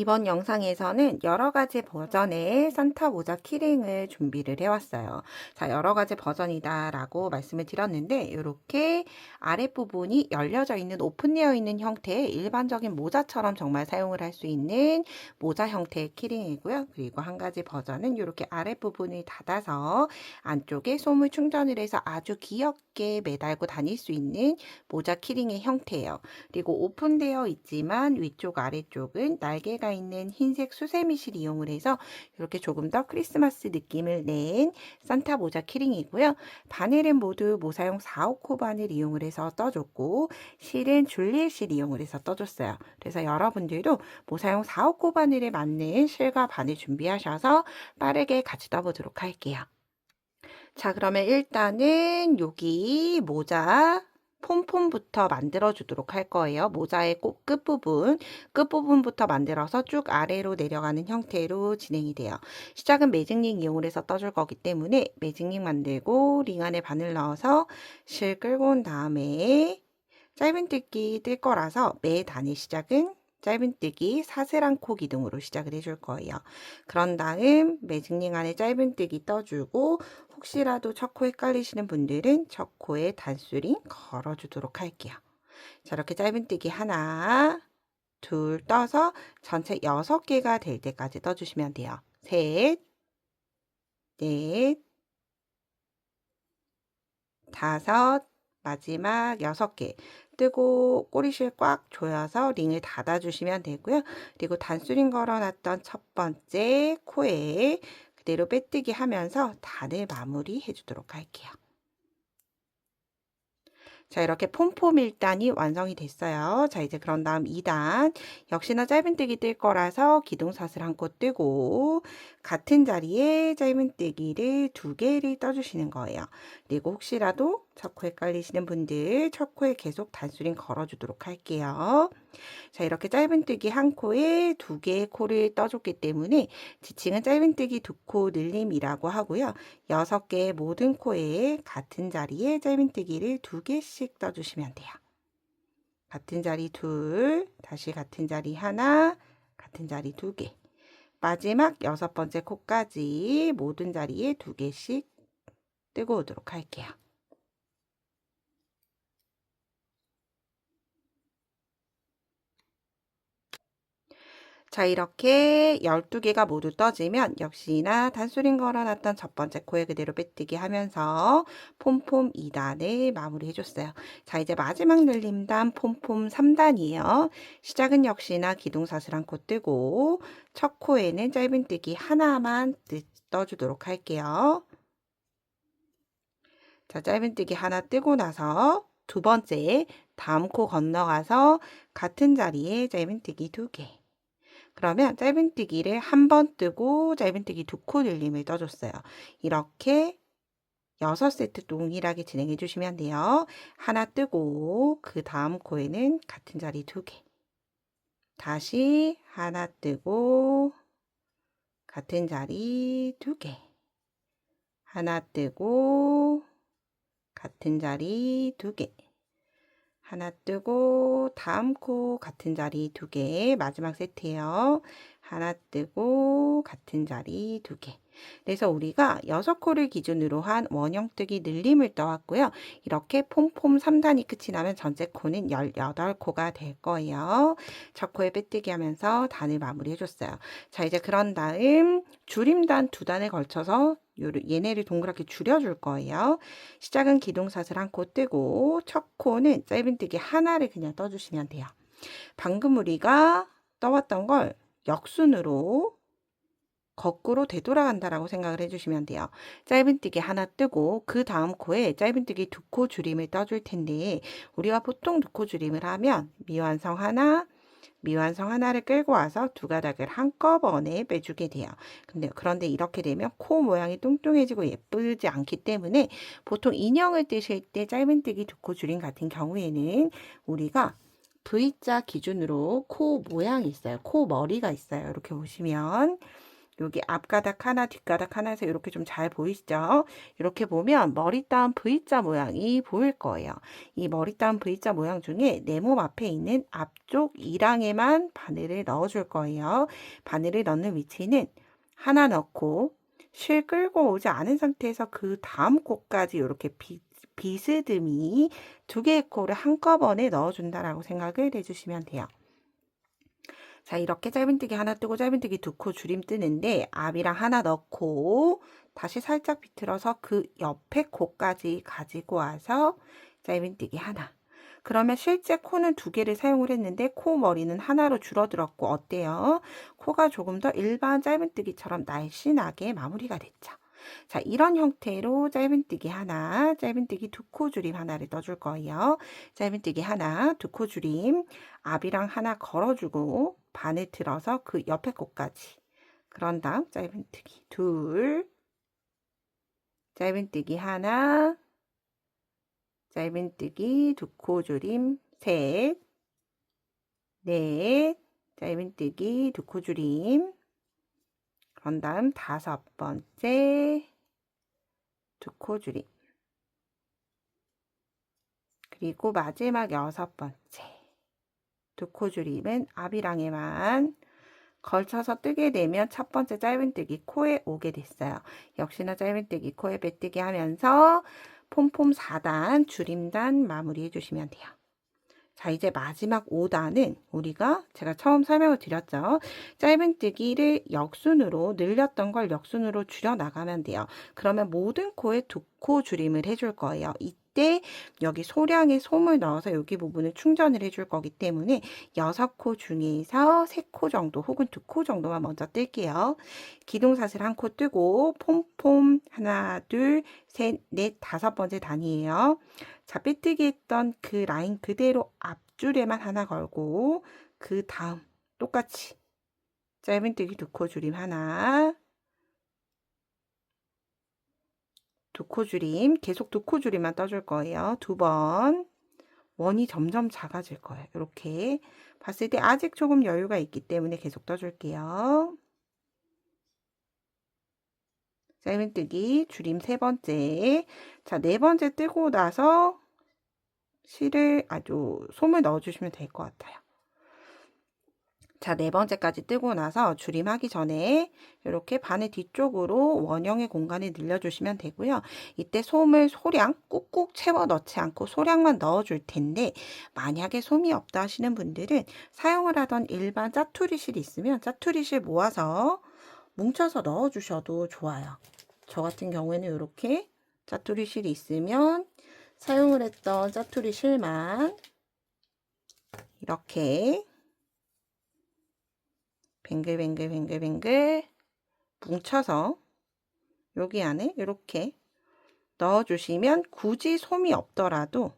이번 영상에서는 여러 가지 버전의 산타 모자 키링을 준비를 해왔어요. 자, 여러 가지 버전이다라고 말씀을 드렸는데, 이렇게 아랫부분이 열려져 있는, 오픈되어 있는 형태의 일반적인 모자처럼 정말 사용을 할 수 있는 모자 형태의 키링이고요. 그리고 한 가지 버전은 이렇게 아랫부분을 닫아서 안쪽에 솜을 충전을 해서 아주 귀엽게 매달고 다닐 수 있는 모자 키링의 형태예요. 그리고 오픈되어 있지만 위쪽 아래쪽은 날개가 있는 흰색 수세미실 이용을 해서 이렇게 조금 더 크리스마스 느낌을 낸 산타 모자 키링이고요. 바늘은 모두 모사용 4호코 바늘 이용을 해서 떠줬고 실은 줄리엣 실 이용을 해서 떠줬어요. 그래서 여러분들도 모사용 4호코 바늘에 맞는 실과 바늘 준비하셔서 빠르게 같이 떠보도록 할게요. 자, 그러면 일단은 여기 모자 폼폼부터 만들어 주도록 할 거예요. 모자의 꼭 끝부분, 끝부분부터 만들어서 쭉 아래로 내려가는 형태로 진행이 돼요. 시작은 매직링 이용을 해서 떠줄 거기 때문에 매직링 만들고 링 안에 바늘 넣어서 실 끌고 온 다음에 짧은뜨기 뜰 거라서 매 단의 시작은 짧은뜨기 사슬한 코 기둥으로 시작을 해줄 거예요. 그런 다음 매직링 안에 짧은뜨기 떠주고 혹시라도 첫 코 헷갈리시는 분들은 첫 코에 단수링 걸어주도록 할게요. 자, 이렇게 짧은뜨기 하나, 둘 떠서 전체 여섯 개가 될 때까지 떠주시면 돼요. 셋, 넷, 다섯, 마지막 여섯 개. 뜨고 꼬리실 꽉 조여서 링을 닫아주시면 되고요. 그리고 단수링 걸어놨던 첫 번째 코에 그대로 빼뜨기 하면서 단을 마무리 해주도록 할게요. 자, 이렇게 폼폼 1단이 완성이 됐어요. 자, 이제 그런 다음 2단. 역시나 짧은뜨기 뜰 거라서 기둥사슬 한 코 뜨고, 같은 자리에 짧은뜨기를 두 개를 떠주시는 거예요. 그리고 혹시라도 첫 코에 깔리시는 분들, 첫 코에 계속 단수링 걸어주도록 할게요. 자, 이렇게 짧은뜨기 한 코에 두 개의 코를 떠줬기 때문에 지칭은 짧은뜨기 두 코 늘림이라고 하고요. 여섯 개의 모든 코에 같은 자리에 짧은뜨기를 두 개씩 떠주시면 돼요. 같은 자리 둘, 다시 같은 자리 하나, 같은 자리 두 개. 마지막 여섯 번째 코까지 모든 자리에 두 개씩 뜨고 오도록 할게요. 자, 이렇게 12개가 모두 떠지면 역시나 단수링 걸어놨던 첫 번째 코에 그대로 빼뜨기 하면서 폼폼 2단을 마무리 해줬어요. 자, 이제 마지막 늘림단 폼폼 3단이에요. 시작은 역시나 기둥사슬 한코 뜨고 첫 코에는 짧은뜨기 하나만 떠주도록 할게요. 자, 짧은뜨기 하나 뜨고 나서 두 번째 다음 코 건너가서 같은 자리에 짧은뜨기 두 개. 그러면 짧은뜨기를 한 번 뜨고 짧은뜨기 두 코 늘림을 떠줬어요. 이렇게 여섯 세트 동일하게 진행해 주시면 돼요. 하나 뜨고 그 다음 코에는 같은 자리 두 개. 다시 하나 뜨고 같은 자리 두 개. 하나 뜨고 같은 자리 두 개. 하나 뜨고 다음 코 같은 자리 두 개 마지막 세트예요. 하나 뜨고 같은 자리 두 개. 그래서 우리가 여섯 코를 기준으로 한 원형뜨기 늘림을 떠왔고요. 이렇게 폼폼 3단이 끝이 나면 전체 코는 18코가 될 거예요. 첫 코에 빼뜨기 하면서 단을 마무리 해줬어요. 자, 이제 그런 다음 줄임단 두 단에 걸쳐서 얘네를 동그랗게 줄여줄 거예요. 시작은 기둥사슬 한 코 뜨고 첫 코는 짧은뜨기 하나를 그냥 떠주시면 돼요. 방금 우리가 떠왔던 걸 역순으로 거꾸로 되돌아간다라고 생각을 해주시면 돼요. 짧은뜨기 하나 뜨고 그 다음 코에 짧은뜨기 두 코 줄임을 떠줄 텐데 우리가 보통 두 코 줄임을 하면 미완성 하나, 미완성 하나를 끌고 와서 두 가닥을 한꺼번에 빼주게 돼요. 근데 그런데 이렇게 되면 코 모양이 뚱뚱해지고 예쁘지 않기 때문에 보통 인형을 뜨실 때 짧은뜨기 두코 줄임 같은 경우에는 우리가 V자 기준으로 코 모양이 있어요. 코 머리가 있어요. 이렇게 보시면 여기 앞가닥 하나, 뒷가닥 하나에서 이렇게 좀 잘 보이시죠? 이렇게 보면 머리 따은 V자 모양이 보일 거예요. 이 머리 따은 V자 모양 중에 내 몸 앞에 있는 앞쪽 이랑에만 바늘을 넣어줄 거예요. 바늘을 넣는 위치는 하나 넣고 실 끌고 오지 않은 상태에서 그 다음 코까지 이렇게 비, 비스듬히 두 개의 코를 한꺼번에 넣어준다라고 생각을 해주시면 돼요. 자, 이렇게 짧은뜨기 하나 뜨고 짧은뜨기 두 코 줄임 뜨는데 앞이랑 하나 넣고 다시 살짝 비틀어서 그 옆에 코까지 가지고 와서 짧은뜨기 하나. 그러면 실제 코는 두 개를 사용을 했는데 코 머리는 하나로 줄어들었고 어때요? 코가 조금 더 일반 짧은뜨기처럼 날씬하게 마무리가 됐죠. 자, 이런 형태로 짧은뜨기 하나, 짧은뜨기 두 코 줄임 하나를 떠줄 거예요. 짧은뜨기 하나, 두 코 줄임, 앞이랑 하나 걸어주고 반을 틀어서 그 옆에 코까지. 그런 다음 짧은뜨기 둘, 짧은뜨기 하나, 짧은뜨기 두 코 줄임 셋, 넷, 짧은뜨기 두 코 줄임 그런 다음 다섯 번째 두 코 줄임 그리고 마지막 여섯 번째 두 코 줄임은 앞이랑에만 걸쳐서 뜨게 되면 첫 번째 짧은뜨기 코에 오게 됐어요. 역시나 짧은뜨기 코에 빼뜨기 하면서 폼폼 4단 줄임단 마무리 해 주시면 돼요. 자, 이제 마지막 5단은 우리가 제가 처음 설명을 드렸죠. 짧은뜨기를 역순으로 늘렸던 걸 역순으로 줄여 나가면 돼요. 그러면 모든 코에 두 코 줄임을 해줄 거예요. 이 때 여기 소량의 솜을 넣어서 여기 부분을 충전을 해줄 거기 때문에 6코 중에서 3코 정도 혹은 2코 정도만 먼저 뜰게요. 기둥사슬 한 코 뜨고 폼폼 하나 둘 셋 넷 다섯 번째 단이에요. 자 빼뜨기 했던 그 라인 그대로 앞줄에만 하나 걸고 그 다음 똑같이 짧은뜨기 두코 줄임 하나 두 코 줄임 계속 두 코 줄임만 떠줄 거예요. 두 번 원이 점점 작아질 거예요. 이렇게 봤을 때 아직 조금 여유가 있기 때문에 계속 떠줄게요. 짧은뜨기 줄임 세 번째 자 네 번째 뜨고 나서 실을 아주 솜을 넣어주시면 될 것 같아요. 자, 네 번째까지 뜨고 나서 줄임하기 전에 이렇게 바늘 뒤쪽으로 원형의 공간을 늘려주시면 되고요. 이때 솜을 소량 꾹꾹 채워 넣지 않고 소량만 넣어줄 텐데 만약에 솜이 없다 하시는 분들은 사용을 하던 일반 짜투리실이 있으면 짜투리실 모아서 뭉쳐서 넣어주셔도 좋아요. 저 같은 경우에는 이렇게 짜투리실이 있으면 사용을 했던 짜투리실만 이렇게 뱅글뱅글뱅글뱅글 뭉쳐서 여기 안에 이렇게 넣어주시면 굳이 솜이 없더라도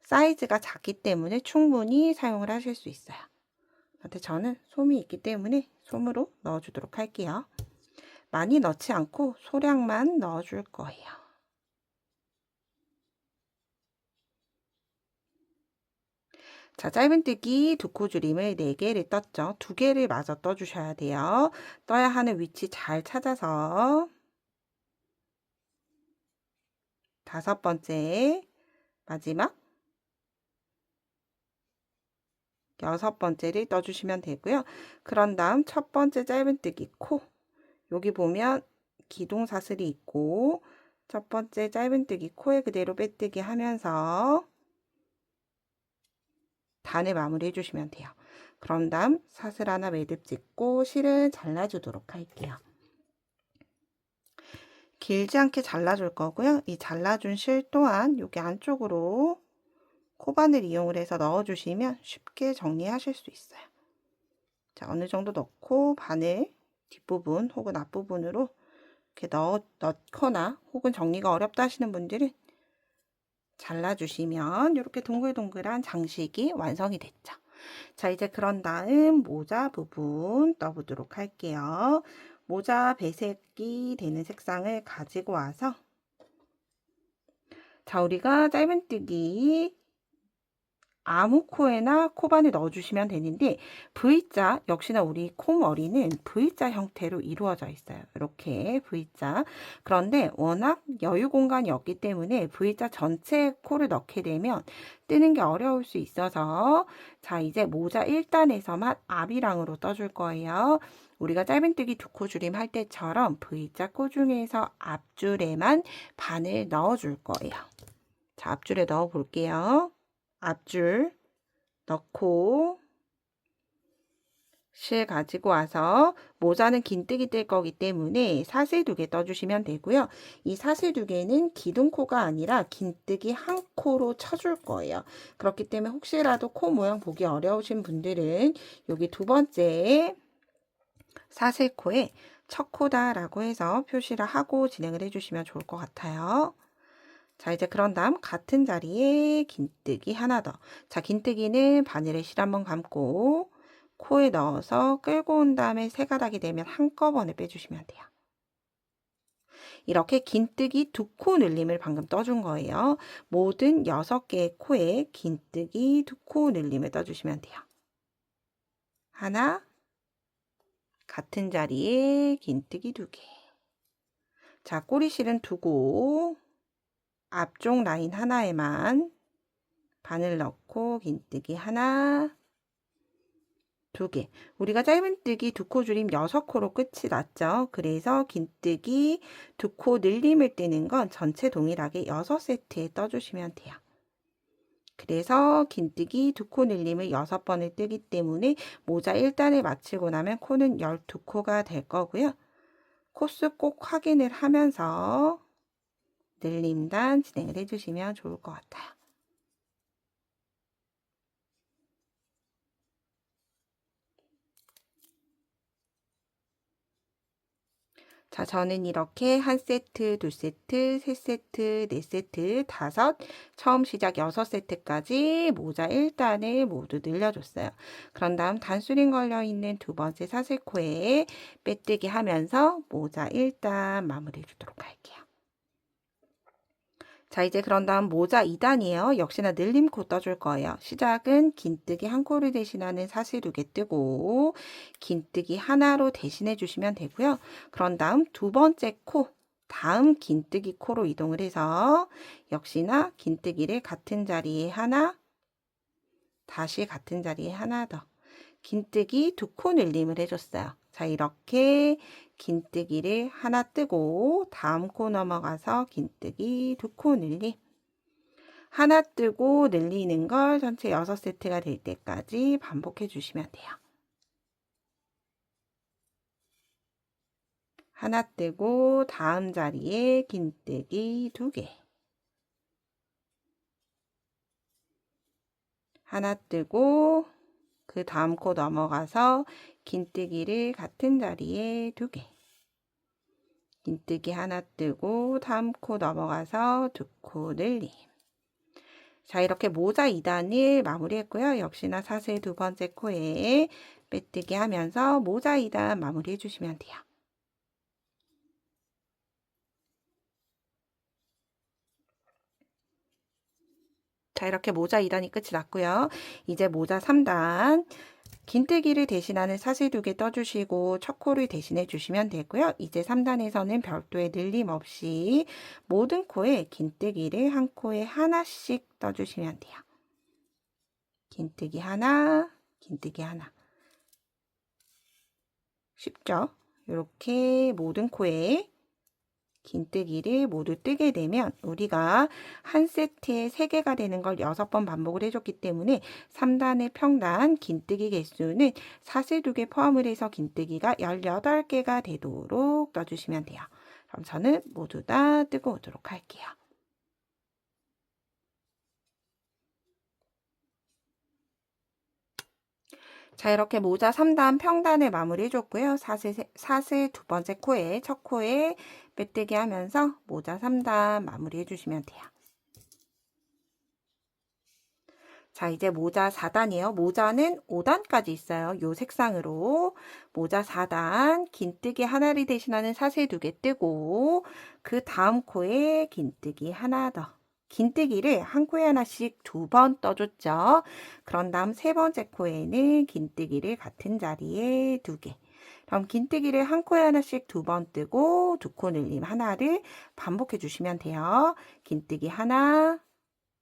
사이즈가 작기 때문에 충분히 사용을 하실 수 있어요. 근데 저는 솜이 있기 때문에 솜으로 넣어주도록 할게요. 많이 넣지 않고 소량만 넣어줄 거예요. 자, 짧은뜨기 두 코 줄임을 4개를 떴죠. 2개를 마저 떠주셔야 돼요. 떠야 하는 위치 잘 찾아서 다섯 번째 마지막 여섯 번째를 떠주시면 되고요. 그런 다음 첫 번째 짧은뜨기 코 여기 보면 기둥 사슬이 있고 첫 번째 짧은뜨기 코에 그대로 빼뜨기 하면서 단을 마무리 해 주시면 돼요. 그런 다음 사슬 하나 매듭 짓고 실을 잘라주도록 할게요. 길지 않게 잘라줄 거고요. 이 잘라준 실 또한 여기 안쪽으로 코바늘 이용을 해서 넣어주시면 쉽게 정리하실 수 있어요. 자, 어느 정도 넣고 바늘 뒷부분 혹은 앞부분으로 이렇게 넣어, 넣거나 혹은 정리가 어렵다 하시는 분들은 잘라주시면 이렇게 동글동글한 장식이 완성이 됐죠. 자, 이제 그런 다음 모자 부분 떠보도록 할게요. 모자 배색이 되는 색상을 가지고 와서 자, 우리가 짧은뜨기 아무 코에나 코반에 넣어주시면 되는데 V자 역시나 우리 코머리는 V자 형태로 이루어져 있어요. 이렇게 V자. 그런데 워낙 여유 공간이 없기 때문에 V자 전체에 코를 넣게 되면 뜨는 게 어려울 수 있어서 자 이제 모자 1단에서만 앞이랑으로 떠줄 거예요. 우리가 짧은뜨기 두 코 줄임 할 때처럼 V자 코 중에서 앞줄에만 반을 넣어줄 거예요. 자 앞줄에 넣어 볼게요. 앞줄 넣고 실 가지고 와서 모자는 긴뜨기 뜰 거기 때문에 사슬 두 개 떠주시면 되고요. 이 사슬 두 개는 기둥코가 아니라 긴뜨기 한 코로 쳐줄 거예요. 그렇기 때문에 혹시라도 코 모양 보기 어려우신 분들은 여기 두 번째 사슬코에 첫 코다라고 해서 표시를 하고 진행을 해주시면 좋을 것 같아요. 자, 이제 그런 다음 같은 자리에 긴뜨기 하나 더. 자, 긴뜨기는 바늘에 실 한번 감고 코에 넣어서 끌고 온 다음에 세 가닥이 되면 한꺼번에 빼주시면 돼요. 이렇게 긴뜨기 두 코 늘림을 방금 떠준 거예요. 모든 여섯 개의 코에 긴뜨기 두 코 늘림을 떠주시면 돼요. 하나, 같은 자리에 긴뜨기 두 개. 자, 꼬리실은 두고 앞쪽 라인 하나에만 바늘 넣고 긴뜨기 하나, 두 개. 우리가 짧은뜨기 두 코 줄임 여섯 코로 끝이 났죠. 그래서 긴뜨기 두 코 늘림을 뜨는 건 전체 동일하게 여섯 세트에 떠주시면 돼요. 그래서 긴뜨기 두 코 늘림을 여섯 번을 뜨기 때문에 모자 1단을 마치고 나면 코는 12코가 될 거고요. 코스 꼭 확인을 하면서 늘림단 진행을 해주시면 좋을 것 같아요. 자, 저는 이렇게 한 세트, 두 세트, 세 세트, 네 세트, 다섯, 처음 시작 여섯 세트까지 모자 1단을 모두 늘려줬어요. 그런 다음 단수링 걸려있는 두 번째 사슬코에 빼뜨기 하면서 모자 1단 마무리 해 주도록 할게요. 자, 이제 그런 다음 모자 2단이에요. 역시나 늘림 코 떠줄 거예요. 시작은 긴뜨기 한 코를 대신하는 사슬 두개 뜨고 긴뜨기 하나로 대신해 주시면 되고요. 그런 다음 두 번째 코, 다음 긴뜨기 코로 이동을 해서 역시나 긴뜨기를 같은 자리에 하나, 다시 같은 자리에 하나 더. 긴뜨기 두 코 늘림을 해줬어요. 자, 이렇게 긴뜨기를 하나 뜨고 다음 코 넘어가서 긴뜨기 두 코 늘림. 하나 뜨고 늘리는 걸 전체 6세트가 될 때까지 반복해 주시면 돼요. 하나 뜨고 다음 자리에 긴뜨기 두 개. 하나 뜨고 그 다음 코 넘어가서 긴뜨기를 같은 자리에 두 개. 긴뜨기 하나 뜨고 다음 코 넘어가서 두 코 늘림. 자, 이렇게 모자 2단을 마무리했고요. 역시나 사슬 두 번째 코에 빼뜨기 하면서 모자 2단 마무리 해 주시면 돼요. 자, 이렇게 모자 2단이 끝이 났고요. 이제 모자 3단. 긴뜨기를 대신하는 사슬 두 개 떠주시고 첫 코를 대신해 주시면 되고요. 이제 3단에서는 별도의 늘림 없이 모든 코에 긴뜨기를 한 코에 하나씩 떠주시면 돼요. 긴뜨기 하나, 긴뜨기 하나. 쉽죠? 이렇게 모든 코에 긴뜨기를 모두 뜨게 되면 우리가 한 세트에 3개가 되는 걸 6번 반복을 해줬기 때문에 3단의 평단 긴뜨기 개수는 사슬 2개 포함을 해서 긴뜨기가 18개가 되도록 떠주시면 돼요. 그럼 저는 모두 다 뜨고 오도록 할게요. 자, 이렇게 모자 3단 평단을 마무리 해줬고요. 사슬, 사슬 두 번째 코에, 첫 코에 빼뜨기 하면서 모자 3단 마무리 해주시면 돼요. 자, 이제 모자 4단이에요. 모자는 5단까지 있어요. 요 색상으로. 모자 4단, 긴뜨기 하나를 대신하는 사슬 두 개 뜨고, 그 다음 코에 긴뜨기 하나 더. 긴뜨기를 한 코에 하나씩 두 번 떠줬죠. 그런 다음 세 번째 코에는 긴뜨기를 같은 자리에 두 개. 그럼 긴뜨기를 한 코에 하나씩 두 번 뜨고 두 코 늘림 하나를 반복해 주시면 돼요. 긴뜨기 하나,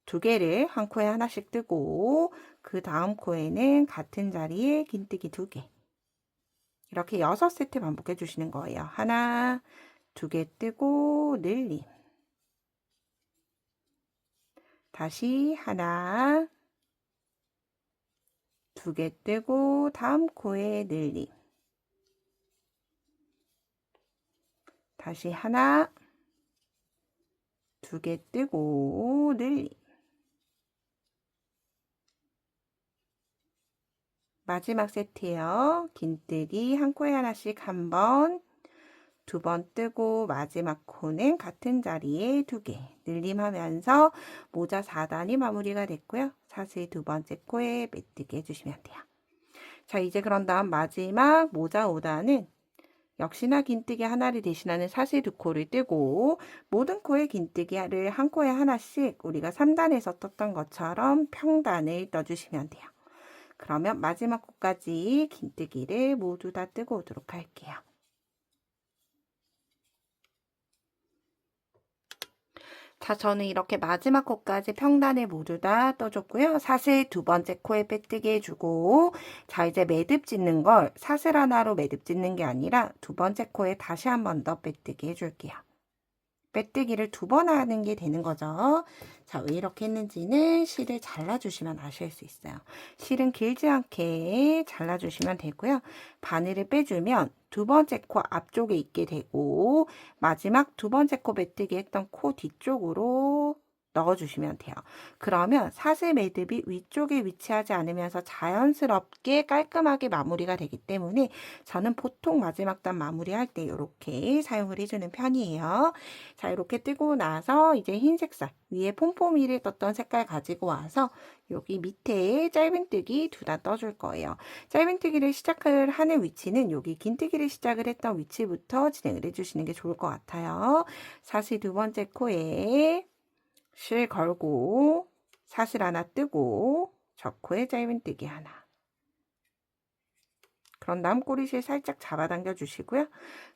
두 개를 한 코에 하나씩 뜨고 그 다음 코에는 같은 자리에 긴뜨기 두 개. 이렇게 여섯 세트 반복해 주시는 거예요. 하나, 두 개 뜨고 늘림. 다시 하나, 두개 뜨고 다음 코에 늘림. 다시 하나, 두 개 뜨고 늘림. 마지막 세트예요. 긴뜨기 한 코에 하나씩 한 번, 두 번 뜨고 마지막 코는 같은 자리에 두 개 늘림하면서 모자 4단이 마무리가 됐고요. 사슬 두 번째 코에 메뜨기 해주시면 돼요. 자 이제 그런 다음 마지막 모자 5단은 역시나 긴뜨기 하나를 대신하는 사슬 두 코를 뜨고 모든 코에 긴뜨기를 한 코에 하나씩 우리가 3단에서 떴던 것처럼 평단을 떠주시면 돼요. 그러면 마지막 코까지 긴뜨기를 모두 다 뜨고 오도록 할게요. 자, 저는 이렇게 마지막 코까지 평단을 모두 다 떠줬고요. 사슬 두 번째 코에 빼뜨기 해주고 자, 이제 매듭 짓는 걸 사슬 하나로 매듭 짓는 게 아니라 두 번째 코에 다시 한 번 더 빼뜨기 해줄게요. 빼뜨기를 두 번 하는 게 되는 거죠. 자, 왜 이렇게 했는지는 실을 잘라주시면 아실 수 있어요. 실은 길지 않게 잘라주시면 되고요. 바늘을 빼주면 두 번째 코 앞쪽에 있게 되고 마지막 두 번째 코 빼뜨기 했던 코 뒤쪽으로 넣어주시면 돼요. 그러면 사슬 매듭이 위쪽에 위치하지 않으면서 자연스럽게 깔끔하게 마무리가 되기 때문에 저는 보통 마지막 단 마무리할 때 이렇게 사용을 해주는 편이에요. 자 이렇게 뜨고 나서 이제 흰 색깔 위에 폼폼이를 떴던 색깔 가지고 와서 여기 밑에 짧은뜨기 두 단 떠줄 거예요. 짧은뜨기를 시작을 하는 위치는 여기 긴뜨기를 시작을 했던 위치부터 진행을 해주시는 게 좋을 것 같아요. 사슬 두 번째 코에 실 걸고 사슬 하나 뜨고 적코에 짧은뜨기 하나 그런 다음 꼬리실 살짝 잡아당겨 주시고요.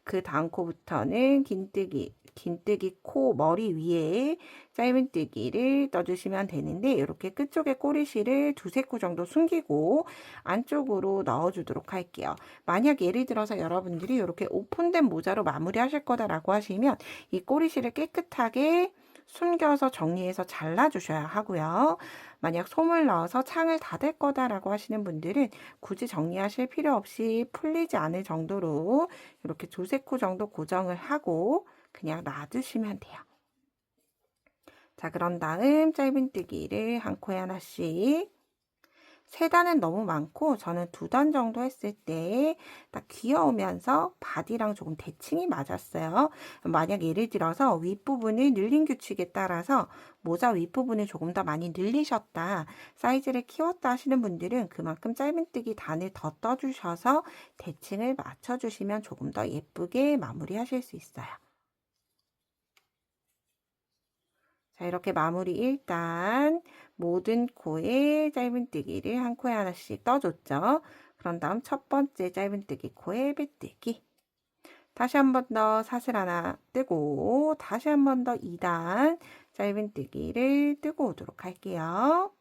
그 다음 코부터는 긴뜨기, 긴뜨기 코 머리 위에 짧은뜨기를 떠주시면 되는데 이렇게 끝쪽에 꼬리실을 두세 코 정도 숨기고 안쪽으로 넣어주도록 할게요. 만약 예를 들어서 여러분들이 이렇게 오픈된 모자로 마무리하실 거다라고 하시면 이 꼬리실을 깨끗하게 숨겨서 정리해서 잘라주셔야 하고요. 만약 솜을 넣어서 창을 닫을 거다라고 하시는 분들은 굳이 정리하실 필요 없이 풀리지 않을 정도로 이렇게 두세 코 정도 고정을 하고 그냥 놔두시면 돼요. 자, 그런 다음 짧은뜨기를 한 코에 하나씩 세 단은 너무 많고 저는 두 단 정도 했을 때 딱 귀여우면서 바디랑 조금 대칭이 맞았어요. 만약 예를 들어서 윗부분을 늘린 규칙에 따라서 모자 윗부분을 조금 더 많이 늘리셨다, 사이즈를 키웠다 하시는 분들은 그만큼 짧은뜨기 단을 더 떠주셔서 대칭을 맞춰주시면 조금 더 예쁘게 마무리하실 수 있어요. 자, 이렇게 마무리 일단 모든 코에 짧은뜨기를 한 코에 하나씩 떠줬죠. 그런 다음 첫 번째 짧은뜨기 코에 빼뜨기. 다시 한 번 더 사슬 하나 뜨고 다시 한 번 더 2단 짧은뜨기를 뜨고 오도록 할게요.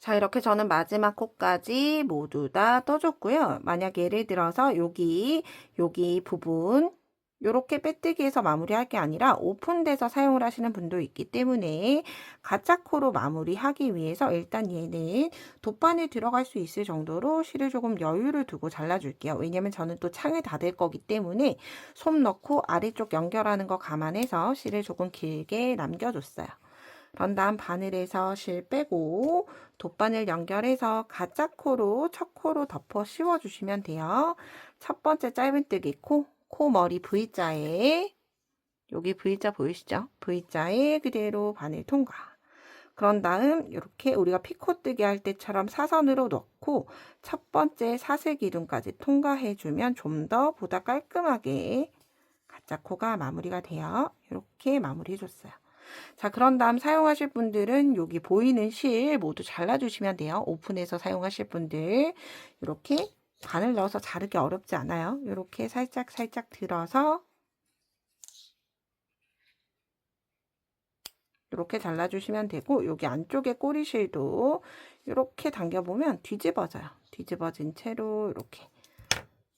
자, 이렇게 저는 마지막 코까지 모두 다 떠줬고요. 만약 예를 들어서 여기, 여기 부분, 요렇게 빼뜨기해서 마무리할 게 아니라 오픈돼서 사용을 하시는 분도 있기 때문에 가짜 코로 마무리하기 위해서 일단 얘는 돗바늘 들어갈 수 있을 정도로 실을 조금 여유를 두고 잘라줄게요. 왜냐면 저는 또 창을 닫을 거기 때문에 솜 넣고 아래쪽 연결하는 거 감안해서 실을 조금 길게 남겨줬어요. 그런 다음 바늘에서 실 빼고 돗바늘 연결해서 가짜 코로 첫 코로 덮어 씌워주시면 돼요. 첫 번째 짧은뜨기 코, 코 머리 V자에 여기 V자 보이시죠? V자에 그대로 바늘 통과. 그런 다음 이렇게 우리가 피코뜨기 할 때처럼 사선으로 넣고 첫 번째 사슬 기둥까지 통과해주면 좀 더 보다 깔끔하게 자, 코가 마무리가 돼요. 이렇게 마무리 해줬어요. 자, 그런 다음 사용하실 분들은 여기 보이는 실 모두 잘라주시면 돼요. 오픈해서 사용하실 분들. 이렇게 바늘 넣어서 자르기 어렵지 않아요. 이렇게 살짝 살짝 들어서 이렇게 잘라주시면 되고 여기 안쪽에 꼬리실도 이렇게 당겨보면 뒤집어져요. 뒤집어진 채로 이렇게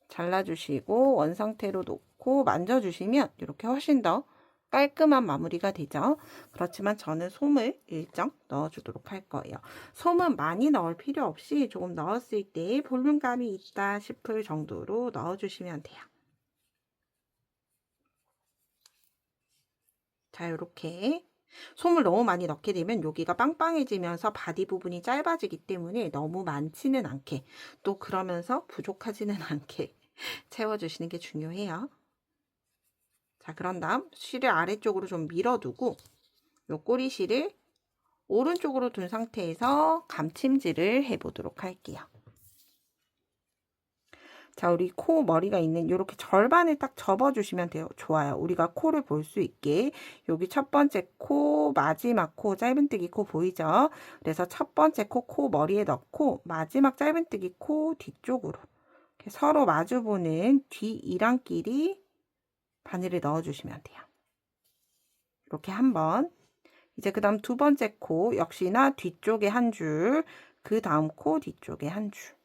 잘라주시고 원상태로 놓고 만져주시면 이렇게 훨씬 더 깔끔한 마무리가 되죠. 그렇지만 저는 솜을 일정 넣어주도록 할 거예요. 솜은 많이 넣을 필요 없이 조금 넣었을 때 볼륨감이 있다 싶을 정도로 넣어주시면 돼요. 자, 이렇게 솜을 너무 많이 넣게 되면 여기가 빵빵해지면서 바디 부분이 짧아지기 때문에 너무 많지는 않게 또 그러면서 부족하지는 않게 채워주시는 게 중요해요. 자, 그런 다음 실을 아래쪽으로 좀 밀어두고 요 꼬리실을 오른쪽으로 둔 상태에서 감침질을 해보도록 할게요. 자, 우리 코 머리가 있는 이렇게 절반을 딱 접어주시면 돼요. 좋아요. 우리가 코를 볼 수 있게 여기 첫 번째 코, 마지막 코, 짧은뜨기 코 보이죠? 그래서 첫 번째 코, 코 머리에 넣고 마지막 짧은뜨기 코 뒤쪽으로 서로 마주보는 뒤 이랑끼리 바늘을 넣어주시면 돼요. 이렇게 한 번. 이제 그 다음 두 번째 코 역시나 뒤쪽에 한 줄, 그 다음 코 뒤쪽에 한 줄.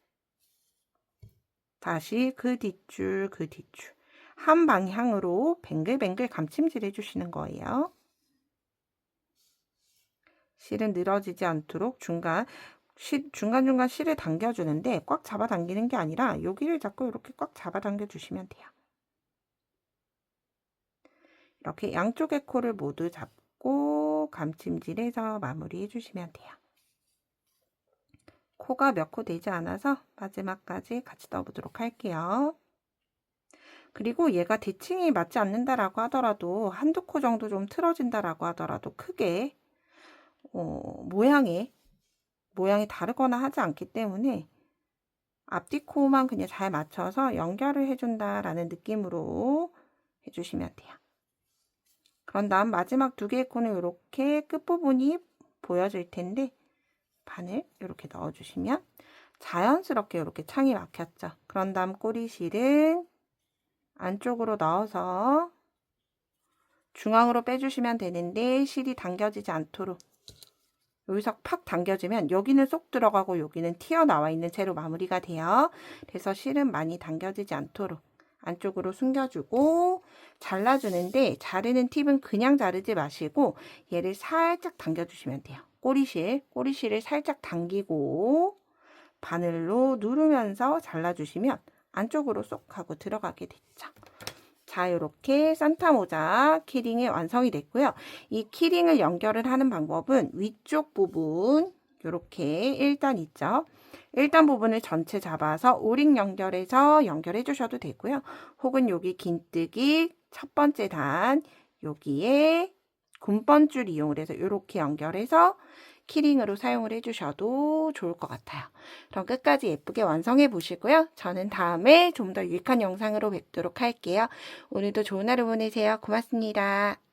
다시 그 뒷줄, 그 뒷줄. 한 방향으로 뱅글뱅글 감침질 해주시는 거예요. 실은 늘어지지 않도록 중간, 시, 중간중간 실을 당겨주는데 꽉 잡아 당기는 게 아니라 여기를 잡고 이렇게 꽉 잡아 당겨 주시면 돼요. 이렇게 양쪽의 코를 모두 잡고 감침질해서 마무리 해 주시면 돼요. 코가 몇 코 되지 않아서 마지막까지 같이 넣어보도록 할게요. 그리고 얘가 대칭이 맞지 않는다라고 하더라도 한두 코 정도 좀 틀어진다라고 하더라도 크게 어, 모양이 모양이 다르거나 하지 않기 때문에 앞뒤 코만 그냥 잘 맞춰서 연결을 해준다라는 느낌으로 해주시면 돼요. 그런 다음 마지막 두 개의 코는 이렇게 끝부분이 보여질 텐데 바늘 이렇게 넣어주시면 자연스럽게 이렇게 창이 막혔죠. 그런 다음 꼬리실은 안쪽으로 넣어서 중앙으로 빼주시면 되는데 실이 당겨지지 않도록 여기서 팍 당겨지면 여기는 쏙 들어가고 여기는 튀어나와 있는 채로 마무리가 돼요. 그래서 실은 많이 당겨지지 않도록 안쪽으로 숨겨주고 잘라주는데 자르는 팁은 그냥 자르지 마시고 얘를 살짝 당겨주시면 돼요. 꼬리실, 꼬리실을 살짝 당기고 바늘로 누르면서 잘라주시면 안쪽으로 쏙 하고 들어가게 됐죠. 자, 이렇게 산타 모자 키링이 완성이 됐고요. 이 키링을 연결을 하는 방법은 위쪽 부분 이렇게 1단 있죠. 1단 부분을 전체 잡아서 오링 연결해서 연결해 주셔도 되고요. 혹은 여기 긴뜨기 첫 번째 단 여기에 군번줄 이용을 해서 이렇게 연결해서 키링으로 사용을 해주셔도 좋을 것 같아요. 그럼 끝까지 예쁘게 완성해 보시고요. 저는 다음에 좀 더 유익한 영상으로 뵙도록 할게요. 오늘도 좋은 하루 보내세요. 고맙습니다.